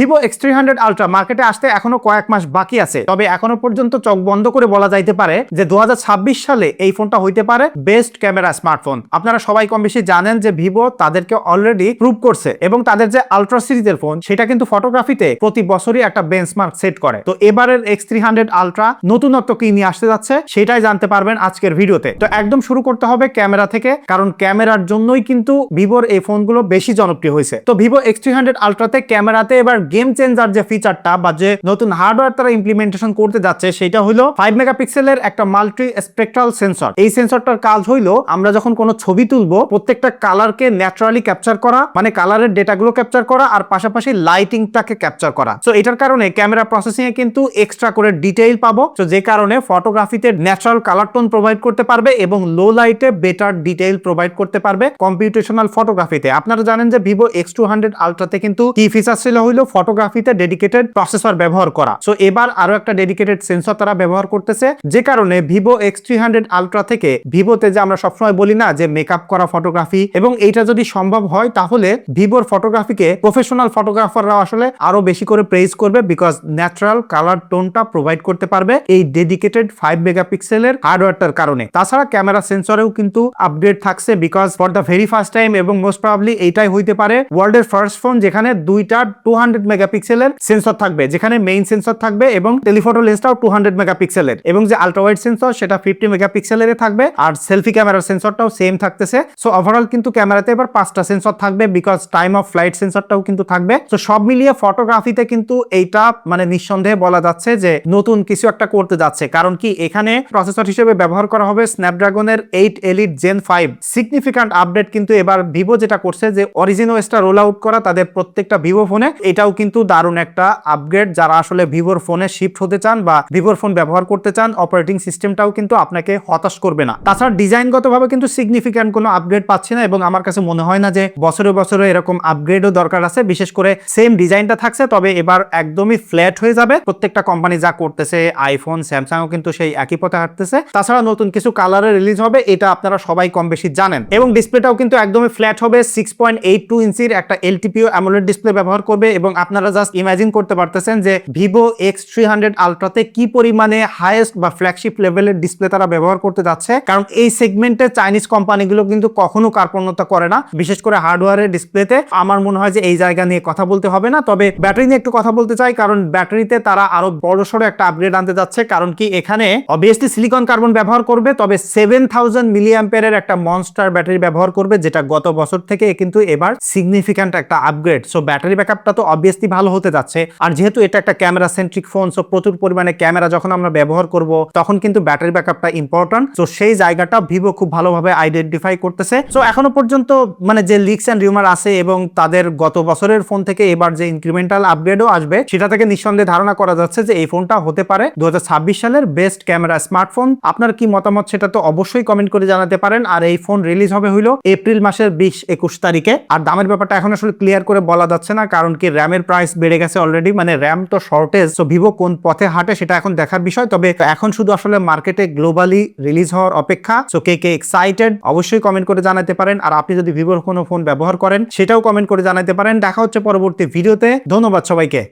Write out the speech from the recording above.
Vivo X three hundred ultra মার্কেটে আসতে এখনও কয়েক মাস বাকি আছে। তবে এখনও পর্যন্ত চোখ বন্ধ করে বলা যাইতে পারে যে দুহাজার ছাব্বিশ সালে এই ফোনটা হইতে পারে বেস্ট ক্যামেরা স্মার্টফোন আপনারা সবাই কম বেশি জানেন যে ভিভো তাদেরকে অলরেডি প্রুভ করছে এবং তাদের যে আলট্রা সিরিজের ফোন সেটা কিন্তু ফটোগ্রাফিতে প্রতি বছরই একটা বেঞ্চমার্ক সেট করে। তো এবারের এক্স থ্রি হান্ড্রেড আলট্রা নতুনত্ব কি নিয়ে আসতে যাচ্ছে, সেটাই জানতে পারবেন আজকের ভিডিওতে। তো একদম শুরু করতে হবে ক্যামেরা থেকে, কারণ ক্যামেরার জন্যই কিন্তু ভিভোর এই ফোনগুলো বেশি জনপ্রিয় হয়েছে। তো ভিভো এক্স থ্রি হান্ড্রেড আলট্রাতে ক্যামেরাতে এবার গেম চেঞ্জার যে ফিচারটা বা যে নতুন হার্ডওয়্যার তারা ইমপ্লিমেন্টেশন করতে যাচ্ছে, সেটা হলো ফাইভ মেগাপিক্সেলের একটা মাল্টি স্পেকট্রাল সেন্সর এই সেন্সরটার কাজ হইল, আমরা যখন কোনো ছবি তুলবো, প্রত্যেকটা কালারকে ন্যাচারালি ক্যাপচার করা মানে কালারের ডেটাগুলো ক্যাপচার করা আর পাশাপাশি লাইটিংটাকে ক্যাপচার করা। সো এটার কারণে ক্যামেরা প্রসেসিং এ কিন্তু এক্সট্রা করে ডিটেইল পাবো। তো যে কারণে ফটোগ্রাফিতে ন্যাচারাল কালার টোন প্রোভাইড করতে পারবে এবং লো লাইটে বেটার ডিটেইল প্রোভাইড করতে পারবে কম্পিউটেশনাল ফটোগ্রাফিতে আপনারা জানেন যে ভিভো এক্স টু হান্ড্রেড আলট্রাতে কিন্তু কি ফিচার ছিল হইল ফটোগ্রাফিতে ডেডিকেটেড প্রসেসর ব্যবহার করা। সো এবার আরও একটা ডেডিকেটেড সেন্সর তারা ব্যবহার করতেছে, যে কারণে Vivo X three hundred ultra থেকে ভিভোতে যে আমরা সবসময় বলি না যে মেকআপ করা ফটোগ্রাফি এবং এইটা যদি সম্ভব হয়, তাহলে ভিভোর ফটোগ্রাফিকে প্রফেশনাল ফটোগ্রাফাররা আসলে আরও বেশি করে প্রেজ করবে বিকজ ন্যাচারাল কালার টোনটা প্রোভাইড করতে পারবে এই ডেডিকেটেড ফাইভ মেগাপিক্সেলের হার্ডওয়্যারটার কারণে। তাছাড়া ক্যামেরা সেন্সরেও কিন্তু আপডেট থাকছে because for the very first time এবং মোস্ট প্রবাবলি এইটাই হইতে পারে ওয়ার্ল্ডের ফার্স্ট ফোন যেখানে দুইটা টু হান্ড্রেড মেগাপিক্সেলের সেন্সর থাকবে, যেখানে মেইন সেন্সর থাকবে এবং টেলিফটো লেন্সটাও টু হান্ড্রেড মেগাপিক্সেলের এবং যে আলট্রাওয়াইড সেন্সর সেটা ফিফটি মেগাপিক্সেলের থাকবে আর সেলফি ক্যামেরার সেন্সরটাও সেম থাকতেছে। সো ওভারঅল কিন্তু ক্যামেরাতে এবার পাঁচটা সেন্সর থাকবে বিকজ টাইম অফ ফ্লাইট সেন্সরটাও কিন্তু থাকবে। তো সব মিলিয়ে ফটোগ্রাফিতে কিন্তু এইটা মানে নিঃসন্দেহে বলা যাচ্ছে যে নতুন কিছু একটা করতে যাচ্ছে। কারণ কি, এখানে প্রসেসর হিসেবে ব্যবহার করা হবে স্ন্যাপড্রাগনের eight elite gen five significant update কিন্তু এবার ভিভো যেটা করছে যে অরিজিনো এসটা রোল আউট করা তাদের প্রত্যেকটা ভিভো ফোনে এটাও কিন্তু দারুণ একটা আপগ্রেড যারা আসলে ভিভোর ফোনে শিফট হতে চান বা ভিভোর ফোন ব্যবহার করতে চান অপারেটিং সিস্টেমটাও কিন্তু আপনাকে হতাশ করবে না। তাছাড়া ডিজাইনগতভাবে কিন্তু সিগনিফিক্যান্ট কোনো আপগ্রেড পাচ্ছি না এবং আমার কাছে মনে হয় না যে বছরে বছরে এরকম আপগ্রেডও দরকার আছে। বিশেষ করে সেম ডিজাইনটা থাকছে, তবে এবার একদমই ফ্ল্যাট হয়ে যাবে। প্রত্যেকটা কোম্পানি যা করতেছে আইফোন স্যামসাংও কিন্তু সেই একই পথে হাঁটতেছে। তাছাড়া নতুন কিছু কালারে রিলিজ হবে, এটা আপনারা সবাই কম বেশি জানেন। এবং ডিসপ্লেটাও কিন্তু একদমই ফ্ল্যাট হবে। সিক্স পয়েন্ট এইট টু ইঞ্চির একটা এলটিপিও অ্যামোলেড ডিসপ্লে ব্যবহার করবে এবং আপনারা জাস্ট ইমাজিন করতে পারতেছেন যে ভিভো এক্স থ্রি হান্ড্রেড আলট্রাতে কি পরিমাণে হাইয়েস্ট বা ফ্ল্যাগশিপ লেভেলের ডিসপ্লে তারা ব্যবহার করতে যাচ্ছে? কারণ এই সেগমেন্টে চাইনিজ কোম্পানিগুলো কিন্তু কখনো কার্পণ্যতা করে না। বিশেষ করে হার্ডওয়্যারের ডিসপ্লেতে আমার মনে হয় যে এই জায়গা নিয়ে কথা বলতে হবে না। তবে ব্যাটারি নিয়ে একটু কথা বলতে চাই, কারণ ব্যাটারিতে তারা আরও বড়সড় একটা আপগ্রেড আনতে যাচ্ছে। কারণ কি এখানে অবভিয়াসলি সিলিকন কার্বন ব্যবহার করবে, তবে সেভেন থাউজেন্ড মিলিয়াম্পেয়ারের একটা মনস্টার ব্যাটারি ব্যবহার করবে, যেটা গত বছর থেকে কিন্তু এবার সিগনিফিক্যান্ট একটা আপগ্রেড সো ব্যাটারি ব্যাকআপটা তো অবভিয়াসলি ভালো হতে যাচ্ছে। আর যেহেতু এটা একটা ক্যামেরা সেন্ট্রিক ফোন সো প্রচুর পরিমাণে ক্যামেরা যখন আমরা ব্যবহার করব, তখন কিন্তু ব্যাটারি ব্যাকআপটা ইম্পর্টেন্ট সো সেই জায়গাটা ভিভো খুব ভালোভাবে আইডেন্টিফাই করতেছে। সো এখনও পর্যন্ত মানে যে লিক্স অ্যান্ড রিউমার আছে এবং তাদের গত বছরের ফোন থেকে এবার যে ইনক্রিমেন্টাল আপগ্রেডও আসবে, সেটা থেকে নিঃসন্দেহে ধারণা করা যাচ্ছে যে এই ফোনটা হতে পারে দু হাজার ছাব্বিশ সালের বেস্ট ক্যামেরা স্মার্টফোন আপনার কি মতামত সেটা তো অবশ্যই কমেন্ট করে জানাতে পারেন। আর এই ফোন রিলিজ হবে হইল এপ্রিল মাসের বিশ একুশ তারিখে। আর দামের ব্যাপারটা এখন আসলে ক্লিয়ার করে বলা যাচ্ছে না, কারণ কি র্যামের প্রাইস বেড়ে গেছে অলরেডি মানে র্যাম তো শর্টেজ তো ভিভো কোন পথে হাঁটে সেটা এখন দেখার বিষয়। তবে এখন শুধু আসলে মার্কেটে গ্লোবালি রিলিজ হওয়ার অপেক্ষা। সো কে কে এক্সাইটেড অবশ্যই কমেন্ট করে জানাতে পারেন। আর আপনি যদি ভিভোর কোনো ফোন ব্যবহার করেন, সেটাও কমেন্ট করে জানাতে পারেন। দেখা হচ্ছে পরবর্তী ভিডিওতে ধন্যবাদ সবাইকে।